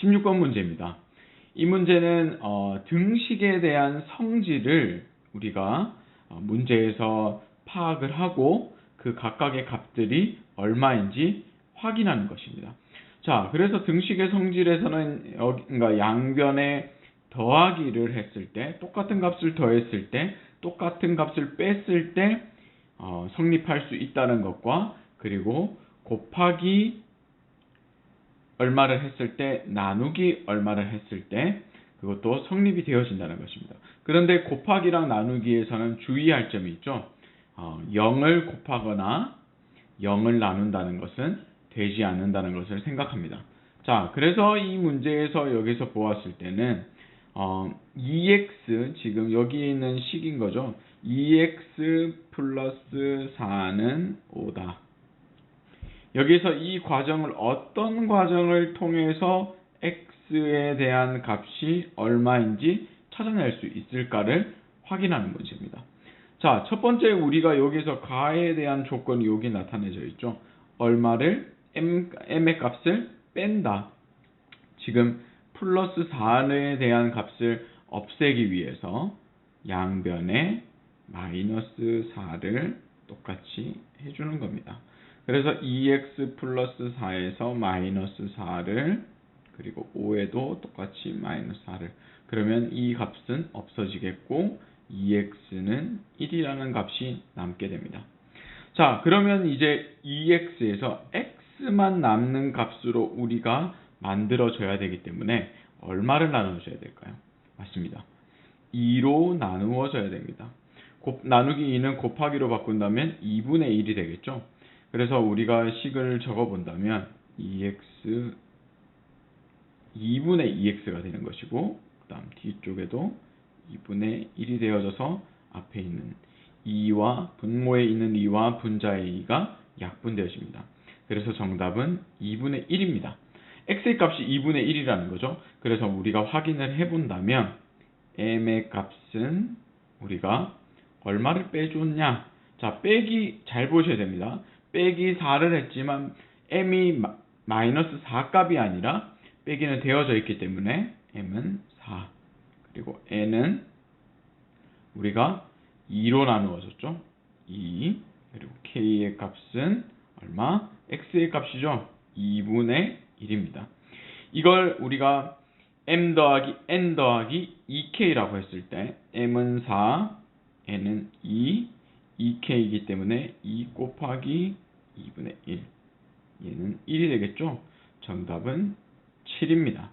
16번 문제입니다. 이 문제는 어, 등식에 대한 성질을 우리가 어, 문제에서 파악을 하고 그 각각의 값들이 얼마인지 확인하는 것입니다. 자, 그래서 등식의 성질에서는 여기, 그러니까 양변에 더하기를 했을 때 똑같은 값을 더했을 때 똑같은 값을 뺐을 때 어, 성립할 수 있다는 것과 그리고 곱하기 얼마를 했을 때 나누기 얼마를 했을 때 그것도 성립이 되어진다는 것입니다. 그런데 곱하기랑 나누기에서는 주의할 점이 있죠. 어, 0을 곱하거나 0을 나눈다는 것은 되지 않는다는 것을 생각합니다. 자, 그래서 이 문제에서 여기서 보았을 때는 어, 2x 지금 여기 있는 식인 거죠. 2x 플러스 4는 5다. 여기서 이 과정을 어떤 과정을 통해서 x에 대한 값이 얼마인지 찾아낼 수 있을까를 확인하는 문제입니다. 자, 첫 번째 우리가 여기서 가에 대한 조건이 여기 나타내져 있죠. 얼마를 m, m의 값을 뺀다. 지금 플러스 4에 대한 값을 없애기 위해서 양변에 마이너스 4를 똑같이 해주는 겁니다. 그래서 2x 플러스 4에서 마이너스 4를 그리고 5에도 똑같이 마이너스 4를 그러면 이 값은 없어지겠고 2x는 1이라는 값이 남게 됩니다. 자 그러면 이제 2x에서 x만 남는 값으로 우리가 만들어줘야 되기 때문에 얼마를 나눠줘야 될까요? 맞습니다. 2로 나누어져야 됩니다. 곱, 나누기 2는 곱하기로 바꾼다면 2분의 1이 되겠죠. 그래서 우리가 식을 적어 본다면 2x 2분의 2x가 되는 것이고 그 다음 뒤쪽에도 2분의 1이 되어져서 앞에 있는 2와 분모에 있는 2와 분자의 2가 약분되어집니다. 그래서 정답은 2분의 1입니다. x의 값이 2분의 1이라는 거죠. 그래서 우리가 확인을 해본다면 m의 값은 우리가 얼마를 빼줬냐? 자, 빼기 잘 보셔야 됩니다. 빼기 4를 했지만 m이 마이너스 4 값이 아니라 빼기는 되어져 있기 때문에 m은 4 그리고 n은 우리가 2로 나누어졌죠. 2 그리고 k의 값은 얼마? x의 값이죠. 2분의 1입니다. 이걸 우리가 m 더하기 n 더하기 2k라고 했을 때 m은 4, n은 2, 2k이기 때문에 2 곱하기 2분의 1 얘는 1이 되겠죠? 정답은 7입니다.